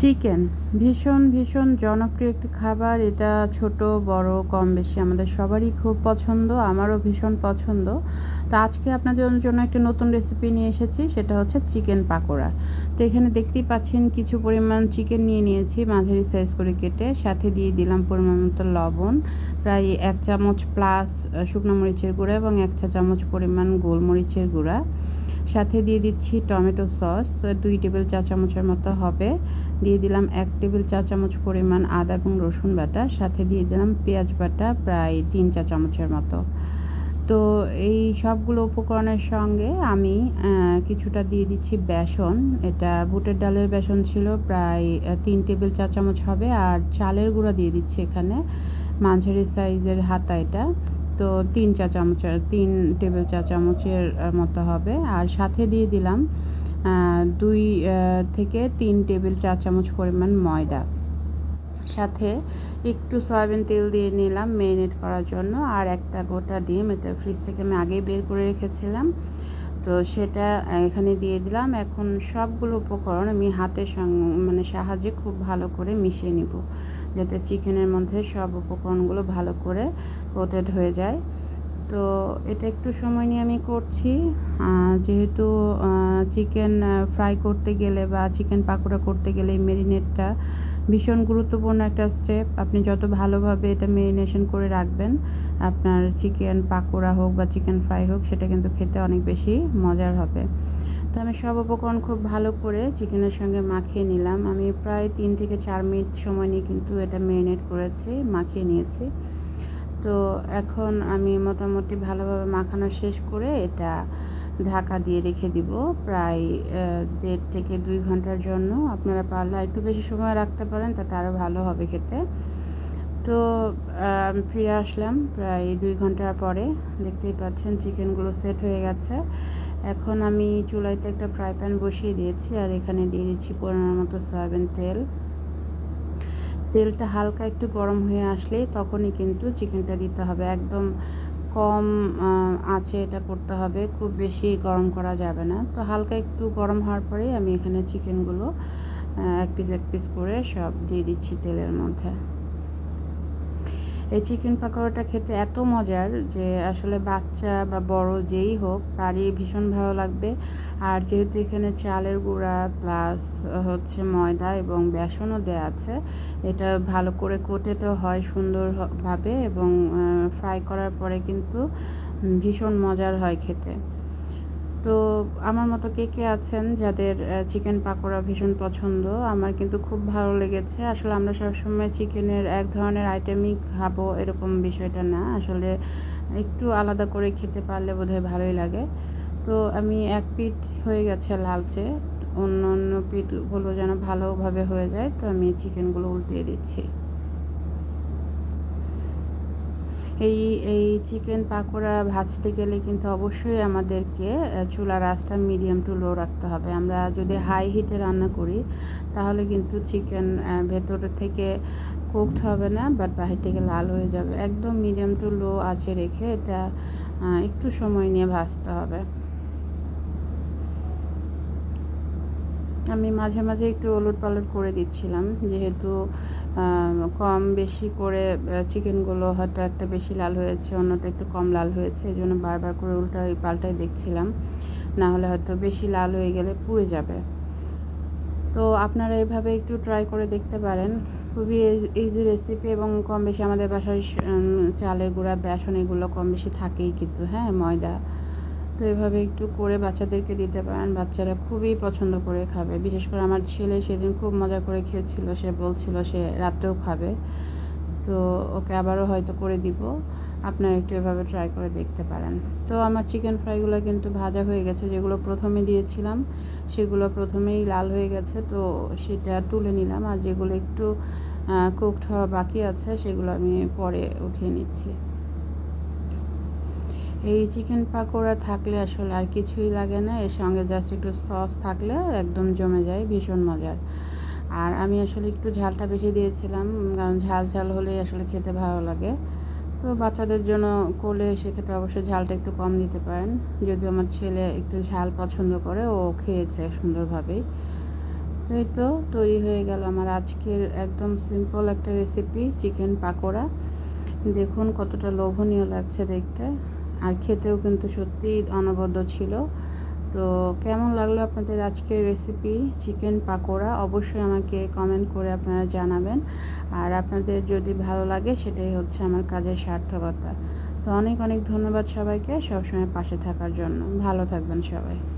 Chicken ভীষণ ভীষণ জনপ্রিয় একটি খাবার। এটা ছোট, বড় কম বেশি আমাদের সবারই খুব পছন্দ, আমারও ভীষণ পছন্দ। তো আজকে আপনাদের জন্য একটা নতুন রেসিপি নিয়ে এসেছি, সেটা হচ্ছে চিকেন পাকোড়া। তো এখানে দেখতেই পাচ্ছেন, কিছু পরিমাণ চিকেন নিয়ে নিয়েছি, মাঝারি সাইজ করে কেটে, সাথে দিয়ে দিলাম পরিমাণ মতো লবণ, প্রায় এক চামচ প্লাস শুকনো মরিচের গুঁড়া এবং এক চা চামচ পরিমাণ গোলমরিচের গুঁড়া। সাথে দিয়ে দিচ্ছি টমেটো সস, দুই টেবিল চা চামচের মতো হবে। দিয়ে দিলাম এক টেবিল চা চামচ পরিমাণ আদা এবং রসুন বাটা, সাথে দিয়ে দিলাম পেঁয়াজ বাটা প্রায় তিন চা চামচের মতো। তো এই সবগুলো উপকরণের সঙ্গে আমি কিছুটা দিয়ে দিচ্ছি বেসন। এটা বুটের ডালের বেসন ছিল, প্রায় তিন টেবিল চা চামচ হবে। আর চালের গুঁড়া দিয়ে দিচ্ছি এখানে, মাঝারি সাইজের হাতা এটা। তো তিন চা চামচ, তিন টেবিল চা চামচের মতো হবে। আর সাথে দিয়ে দিলাম দুই থেকে তিন টেবিল চা চামচ পরিমাণ ময়দা। সাথে একটু সয়াবিন তেল দিয়ে নিলাম মেরিনেট করার জন্য। আর একটা গোটা ডিম, এটা ফ্রিজ থেকে আমি আগেই বের করে রেখেছিলাম। তো সেটা এখানে দিয়ে দিলাম। এখন সবগুলো উপকরণ আমি হাতের মানে সাহায্যে খুব ভালো করে মিশিয়ে নিব, যাতে চিকেনের মধ্যে সব উপকরণগুলো ভালো করে কোটেড হয়ে যায়। তো এটা একটু সময় নিয়ে আমি করছি। যেহেতু চিকেন ফ্রাই করতে গেলে বা চিকেন পাকোড়া করতে গেলে মেরিনেটটা ভীষণ গুরুত্বপূর্ণ একটা স্টেপ আপনি যত ভালোভাবে এটা মেরিনেশন করে রাখবেন, আপনার চিকেন পাকোড়া হোক বা চিকেন ফ্রাই হোক, সেটা কিন্তু খেতে অনেক বেশি মজার হবে। তো আমি সব উপকরণ খুব ভালো করে চিকেনের সঙ্গে মাখিয়ে নিলাম। আমি প্রায় তিন থেকে চার মিনিট সময় নিয়ে কিন্তু এটা মেরিনেট করেছি, মাখিয়ে নিয়েছি। তো এখন আমি মোটামুটি ভালোভাবে মাখানো শেষ করে এটা ঢাকা দিয়ে রেখে দিব। প্রায় দেড় থেকে দুই ঘণ্টার জন্য। আপনারা পারলে একটু বেশি সময় রাখতে পারেন, তাতে আরও ভালো হবে খেতে। তো ফিরে আসলাম প্রায় দুই ঘণ্টার পরে। দেখতেই পাচ্ছেন চিকেনগুলো সেট হয়ে গেছে। এখন আমি চুলাইতে একটা ফ্রাই প্যান বসিয়ে দিয়েছি আর এখানে দিয়ে দিচ্ছি পরিমাণ মতো সয়াবিন তেল। তেলটা হালকা একটু গরম হয়ে আসলেই তখনই কিন্তু চিকেনটা দিতে হবে। একদম কম আছে এটা করতে হবে। খুব বেশি গরম করা যাবে না। তো হালকা একটু গরম হওয়ার পরেই আমি এখানে চিকেনগুলো এক পিস এক পিস করে সব দিয়ে দিচ্ছি তেলের মধ্যে। এই চিকেন পাকোড়াটা খেতে এত মজার যে আসলে বাচ্চা বা বড় যেই হোক, তারই ভীষণ ভালো লাগবে। আর যেহেতু এখানে চালের গুঁড়া প্লাস হচ্ছে ময়দা এবং বেসনও দেওয়া আছে, এটা ভালো করে কোটে তো হয় সুন্দরভাবে এবং ফ্রাই করার পরে কিন্তু ভীষণ মজার হয় খেতে। তো আমার মতো কে কে আছেন যাদের চিকেন পাকোড়া ভীষণ পছন্দ, আমার কিন্তু খুব ভালো লেগেছে। আসলে আমরা সবসময় চিকেনের এক ধরনের আইটেমই খাব এরকম বিষয়টা না। আসলে একটু আলাদা করে খেতে পারলে বোধহয় ভালোই লাগে। তো আমি এক পিঠ হয়ে গেছে লালচে অন্য অন্য পিঠগুলো যেন ভালোভাবে হয়ে যায়, তো আমি চিকেনগুলো উল্টিয়ে দিচ্ছি। এই এই চিকেন পাকোড়া ভাজতে গেলে কিন্তু অবশ্যই আমাদেরকে চুলার আঁচটা মিডিয়াম টু লো রাখতে হবে। আমরা যদি হাই হিটে রান্না করি তাহলে কিন্তু চিকেন ভেতর থেকে কুকড হবে না বাট বাহির থেকে লাল হয়ে যাবে। একদম মিডিয়াম টু লো আছে রেখে এটা একটু সময় নিয়ে ভাজতে হবে। আমি মাঝে মাঝে একটু ওলট পালট করে দিচ্ছিলাম, যেহেতু কম বেশি করে চিকেনগুলো হয়তো একটা বেশি লাল হয়েছে, অন্যটা একটু কম লাল হয়েছে, এই জন্য বারবার করে উল্টাই পাল্টাই দেখছিলাম। না হলে হয়তো বেশি লাল হয়ে গেলে পুড়ে যাবে। তো আপনারা এভাবে একটু ট্রাই করে দেখতে পারেন। খুবই ইজি রেসিপি এবং কম বেশি আমাদের বাসায় চালের গুঁড়া, বেসন এগুলো কম বেশি থাকেই কিন্তু হ্যাঁ ময়দা। তো এভাবে একটু করে বাচ্চাদেরকে দিতে পারেন। বাচ্চারা খুবই পছন্দ করে খাবে। বিশেষ করে আমার ছেলে সেদিন খুব মজা করে খেয়েছিল। সে বলছিল সে রাত্রেও খাবে। তো ওকে আবারও হয়তো করে দিব। আপনারা একটু এভাবে ট্রাই করে দেখতে পারেন। তো আমার চিকেন ফ্রাইগুলো কিন্তু ভাজা হয়ে গেছে। যেগুলো প্রথমে দিয়েছিলাম, সেগুলো প্রথমেই লাল হয়ে গেছে। তো সেটা তুলে নিলাম। আর যেগুলো একটু কুকড হওয়া বাকি আছে, সেগুলো আমি পরে উঠিয়ে নিচ্ছি। এই চিকেন পাকোড়া থাকলে আসলে আর কিছুই লাগে না, এর সঙ্গে জাস্ট একটু সস থাকলে একদম জমে যায়, ভীষণ মজার। আর আমি আসলে একটু ঝালটা বেশি দিয়েছিলাম, কারণ ঝাল ঝাল হলেই আসলে খেতে ভালো লাগে। তো বাচ্চাদের জন্য করলে সেক্ষেত্রে অবশ্যই ঝালটা একটু কম দিতে পারেন। যদি আমার ছেলে একটু ঝাল পছন্দ করে, ও খেয়েছে সুন্দরভাবেই। তো এই তো তৈরি হয়ে গেল আমার আজকের একদম সিম্পল একটা রেসিপি চিকেন পাকোড়া। দেখুন কতটা লোভনীয় লাগছে দেখতে। আর খেতেও কিন্তু সত্যি অনবদ্য ছিল। তো কেমন লাগল আপনাদের আজকের রেসিপি চিকেন পাকোড়া? অবশ্যই আমাকে কমেন্ট করে আপনারা জানাবেন। আর আপনাদের যদি ভালো লাগে, সেটাই হচ্ছে আমার কাজের সার্থকতা। তো অনেক অনেক ধন্যবাদ সবাইকে সবসময় পাশে থাকার জন্য। ভালো থাকবেন সবাই।